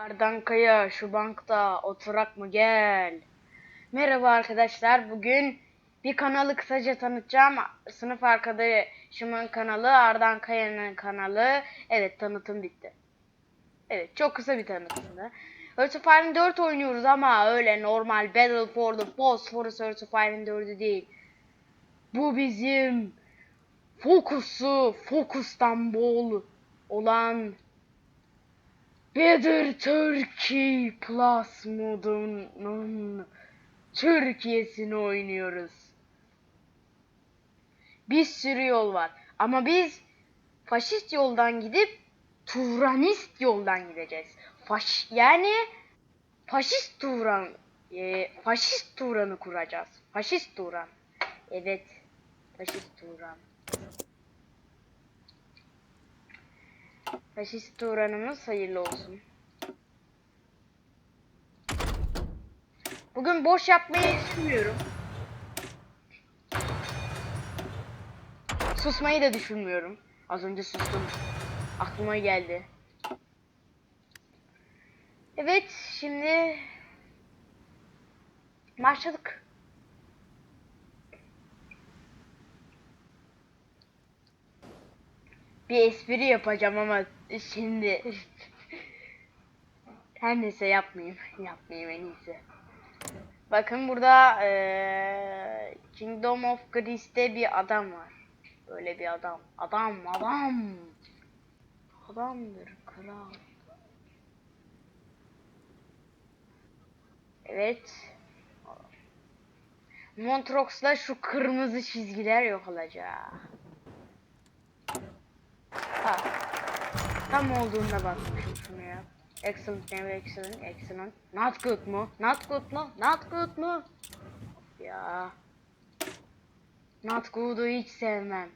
Ardankaya şu bankta oturak mı gel. Merhaba arkadaşlar. Bugün bir kanalı kısaca tanıtacağım. Sınıf arkadaşımın kanalı, Ardan Kaya'nın kanalı. Evet tanıtım bitti. Evet çok kısa bir tanıtımdı. Earth of Fire'ın 4 oynuyoruz ama öyle normal Battle for the Bosphorus Earth of Fire'ın 4'ü değil. Bu bizim fokusu, fokustan bol olan Better Turkey Plus modunun Türkiye'sini oynuyoruz. Bir sürü yol var. Ama biz faşist yoldan gidip Turanist yoldan gideceğiz. Faş yani faşist Turan e, faşist Turan'ı kuracağız. Faşist Turan. Evet. Faşist Turan. Faşist Turan'ımız hayırlı olsun. Bugün boş yapmayı düşünmüyorum. Susmayı da düşünmüyorum. Az önce sustum. Aklıma geldi. Evet, şimdi başladık. Bir espri yapacağım ama şimdi her neyse yapmayayım. Yapmayayım en iyisi. Bakın burada eee, Kingdom of Greece'te bir adam var. Böyle bir adam. Adam, adam. Adamdır, kral. Evet. Montrox'la şu kırmızı çizgiler yok olacak. Ha. Tam olduğunda bakmışım şunu ya. Excellent, never excellent, excellent. Not good mu? Not good mu? Not good mu? Ya. Not good'u hiç sevmem.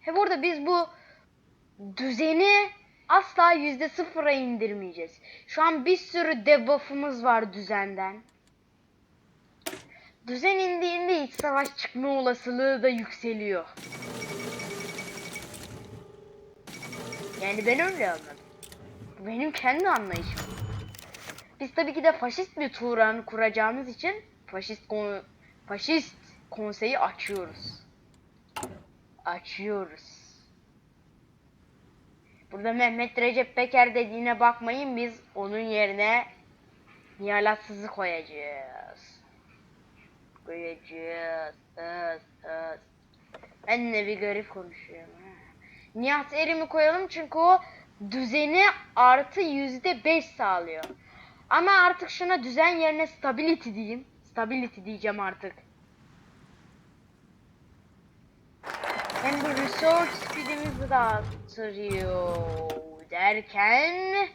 He burada biz bu düzeni asla yüzde sıfıra indirmeyeceğiz. Şu an bir sürü debuff'ımız var düzenden. Düzen indiğinde iç savaş çıkma olasılığı da yükseliyor. Yani ben öyle anladım. Benim kendi anlayışım. Biz tabii ki de faşist bir Turan kuracağımız için faşist kon faşist konseyi açıyoruz. Açıyoruz. Burada Mehmet Recep Peker dediğine bakmayın biz onun yerine Nihalatsız'ı koyacağız. Koyacağız. Evet. Ben de bir garip konuşuyorum. Ha. Nihat Erim'i koyalım çünkü o düzeni artı yüzde beş sağlıyor. Ama artık şuna düzen yerine stability diyeyim. Stability diyeceğim artık. Hem bu research speedimizi de arttırıyor derken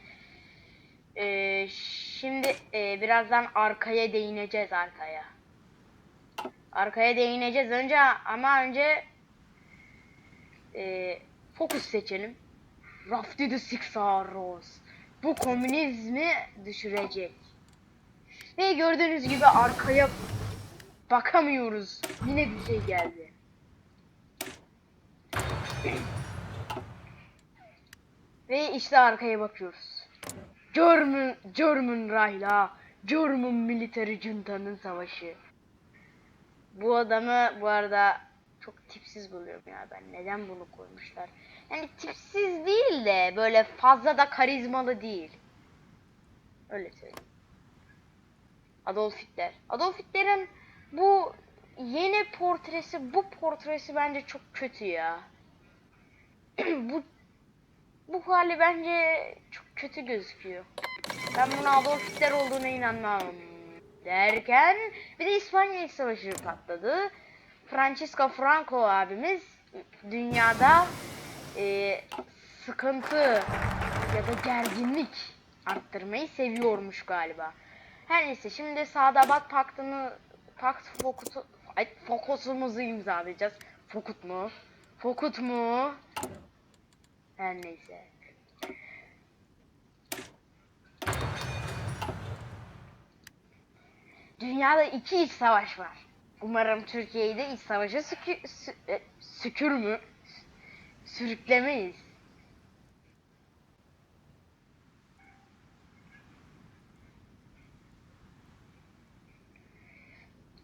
eee, şimdi eee, birazdan arkaya değineceğiz arkaya. Arkaya değineceğiz önce ama önce eee fokus seçelim. Rafti the Six Arrows. Bu komünizmi düşürecek. Ve gördüğünüz gibi arkaya bakamıyoruz. Yine bir şey geldi. Ve işte arkaya bakıyoruz. German, German Rayla, German Military Junta'nın savaşı. Bu adamı bu arada çok tipsiz buluyorum ya ben. Neden bunu koymuşlar? Yani tipsiz değil de böyle fazla da karizmalı değil. Öyle söyleyeyim. Adolf Hitler. Adolf Hitler'in bu yeni portresi, bu portresi bence çok kötü ya. bu bu hali bence çok kötü gözüküyor. Ben buna Adolf Hitler olduğuna inanmam. Derken bir de İspanya Savaşı patladı. Francisco Franco abimiz dünyada e, sıkıntı ya da gerginlik arttırmayı seviyormuş galiba. Her neyse şimdi Sadabat Paktı'nı Pakt Fokutu ay, Fokusumuzu imzalayacağız. Fokut mu? Fokut mu? Her neyse. Dünyada iki iç savaş var. Umarım Türkiye'yi de iç savaşa sükü, sü, e, sükür mü? Sürüklemeyiz.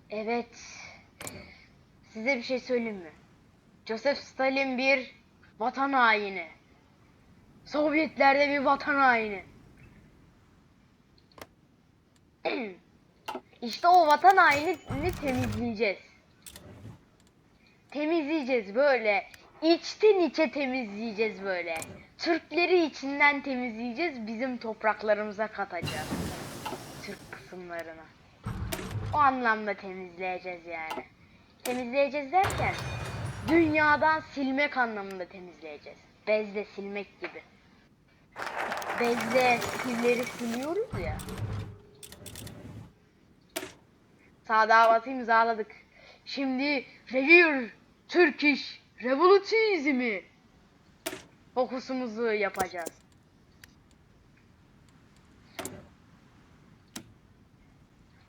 Evet. Size bir şey söyleyeyim mi? Joseph Stalin bir vatan haini. Sovyetlerde bir vatan haini. işte o vatan hainini temizleyeceğiz. Temizleyeceğiz böyle. İçten içe temizleyeceğiz böyle. Türkleri içinden temizleyeceğiz. Bizim topraklarımıza katacağız. Türk kısımlarına. O anlamda temizleyeceğiz yani. Temizleyeceğiz derken dünyadan silmek anlamında temizleyeceğiz. Bezle silmek gibi. Bezle kirleri siliyoruz ya. Sağ davatı imzaladık. Şimdi Revere Turkish Revolutizmi fokusumuzu yapacağız.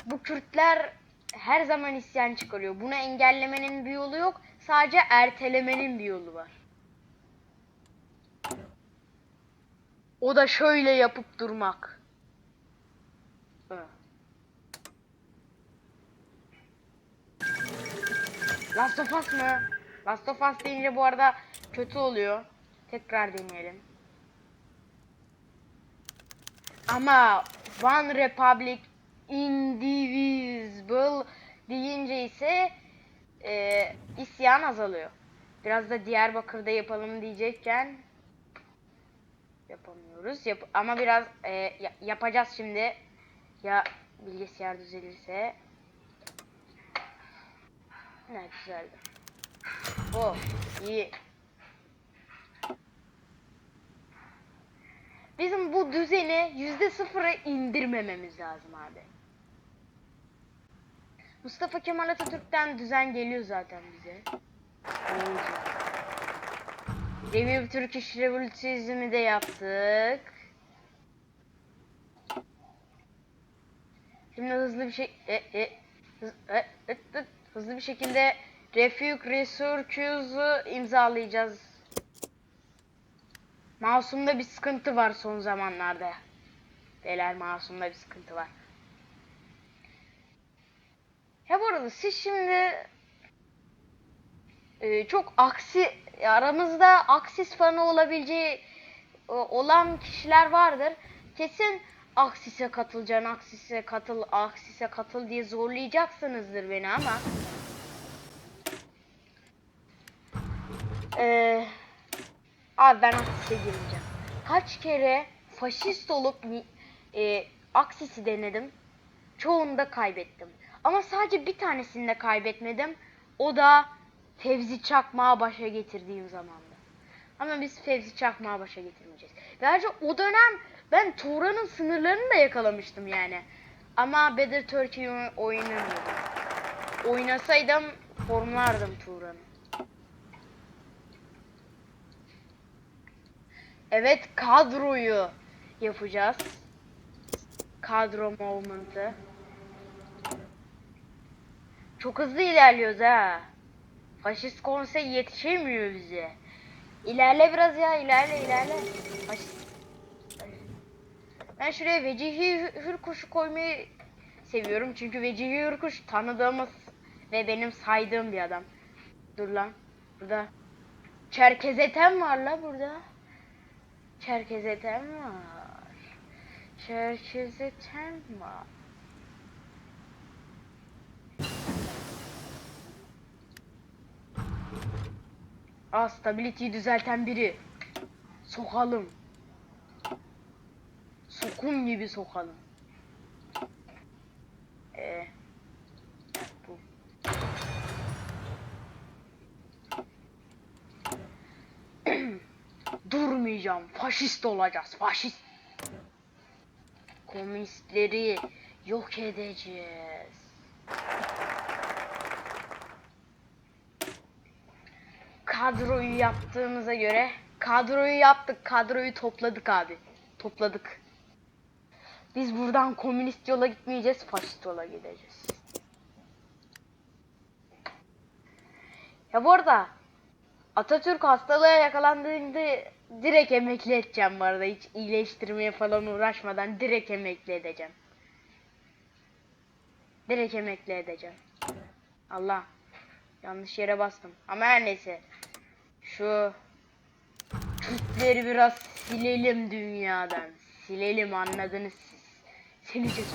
Bu Kürtler her zaman isyan çıkarıyor. Bunu engellemenin bir yolu yok. Sadece ertelemenin bir yolu var. O da şöyle yapıp durmak. Last of Us mı? Last of Us deyince bu arada kötü oluyor. Tekrar deneyelim. Ama One Republic Indivisible deyince ise e, isyan azalıyor. Biraz da Diyarbakır'da yapalım diyecekken yapamıyoruz. Yap ama biraz e, ya- yapacağız şimdi. Ya bilgisayar düzelirse. Ne güzeldi. Bu iyi. Bizim bu düzeni yüzde sıfıra indirmememiz lazım abi. Mustafa Kemal Atatürk'ten düzen geliyor zaten bize. Olacak. Review Turkish Revolutizmi de yaptık. Şimdi hızlı bir şey e, e, hız- e, e, e, hızlı bir şekilde Refuge Resurcuse'u imzalayacağız. Masum'da bir sıkıntı var son zamanlarda. Beyler Masum'da bir sıkıntı var. Ya bu arada siz şimdi e, çok aksi aramızda aksis fanı olabileceği e, olan kişiler vardır. Kesin aksise katılacaksın, aksise katıl, aksise katıl diye zorlayacaksınızdır beni ama Eee Abi ben Aksis'e gireceğim. Kaç kere faşist olup e, Aksis'i denedim. Çoğunda kaybettim. Ama sadece bir tanesinde kaybetmedim. O da Fevzi Çakmağı başa getirdiğim zamanda. Ama biz Fevzi Çakmağı başa getirmeyeceğiz. Ve ayrıca o dönem ben Turan'ın sınırlarını da yakalamıştım yani. Ama Better Turkey oy- oynamıyordum. Oynasaydım formlardım Turan'ı. Evet kadroyu yapacağız. Kadro movement'ı. Çok hızlı ilerliyoruz ha. Faşist konsey yetişemiyor bize. İlerle biraz ya ilerle ilerle. Faşist. Ben şuraya Vecihi Hürkuş'u koymayı seviyorum. Çünkü Vecihi Hürkuş tanıdığımız ve benim saydığım bir adam. Dur lan. Burada. Çerkezetem var la burada. Çerkezetem var. Çerkezetem var. Aa stability'yi düzelten biri. Sokalım. Sokum gibi sokalım. Ee, bu. Durmayacağım. Faşist olacağız. Faşist. Komünistleri yok edeceğiz. Kadroyu yaptığımıza göre kadroyu yaptık. Kadroyu topladık abi. Topladık. Biz buradan komünist yola gitmeyeceğiz. Faşist yola gideceğiz. Ya bu arada Atatürk hastalığa yakalandığında direkt emekli edeceğim bu arada. Hiç iyileştirmeye falan uğraşmadan direkt emekli edeceğim. Direkt emekli edeceğim. Allah. Yanlış yere bastım. Ama her neyse. Şu Türkleri biraz silelim dünyadan. Silelim anladınız Sileceğiz.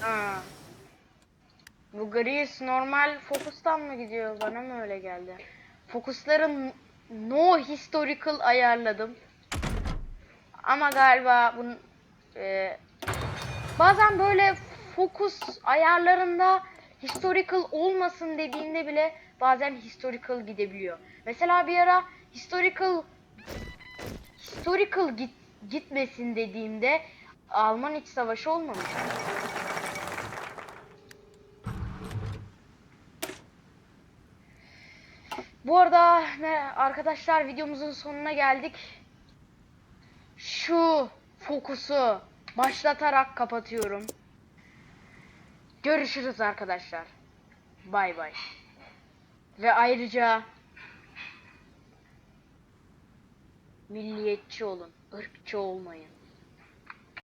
Ha. Bu Gris normal fokustan mı gidiyor? Bana mı öyle geldi? Fokusların no historical ayarladım. Ama galiba bunun e, bazen böyle fokus ayarlarında historical olmasın dediğinde bile bazen historical gidebiliyor. Mesela bir ara historical historical git, gitmesin dediğimde Alman iç savaşı olmamış. Bu arada arkadaşlar videomuzun sonuna geldik. Şu fokusu başlatarak kapatıyorum. Görüşürüz arkadaşlar. Bay bay. Ve ayrıca milliyetçi olun, ırkçı olmayın.